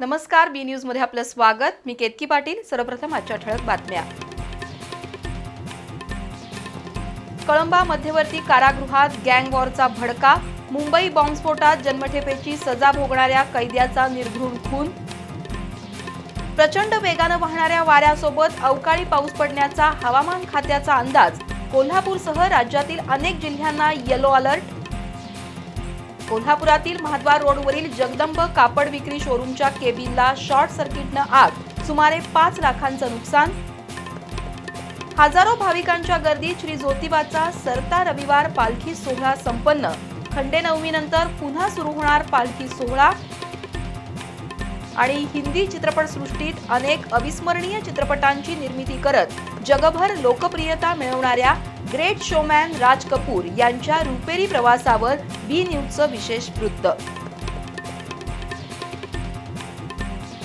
नमस्कार बी न्यूजमध्ये आपलं स्वागत. मी केतकी पाटील. सर्वप्रथम आजच्या ठळक बातम्या. कळंबा मध्यवर्ती कारागृहात गँग वॉरचा भडका. मुंबई बॉम्बस्फोटात जन्मठेपेची सजा भोगणाऱ्या कैद्याचा निर्घृण खून. प्रचंड वेगानं वाहणाऱ्या वाऱ्यासोबत अवकाळी पाऊस पडण्याचा हवामान खात्याचा अंदाज. कोल्हापूरसह राज्यातील अनेक जिल्ह्यांना येलो अलर्ट कोल्हापुरातील महाद्वार रोडवरील जगदंब कापड विक्री शोरूमच्या केबिनला शॉर्ट सर्किटनं आग सुमारे पाच लाखांचं नुकसान. हजारो भाविकांच्या गर्दीत श्री ज्योतिबाचा सरता रविवार पालखी सोहळा संपन्न. खंडेनवमीनंतर पुन्हा सुरू होणार पालखी सोहळा. आणि हिंदी चित्रपटसृष्टीत अनेक अविस्मरणीय चित्रपटांची निर्मिती करत जगभर लोकप्रियता मिळवणाऱ्या ग्रेट शोमॅन राज कपूर यांच्या रुपेरी प्रवासावर बी न्यूजचं विशेष वृत्त.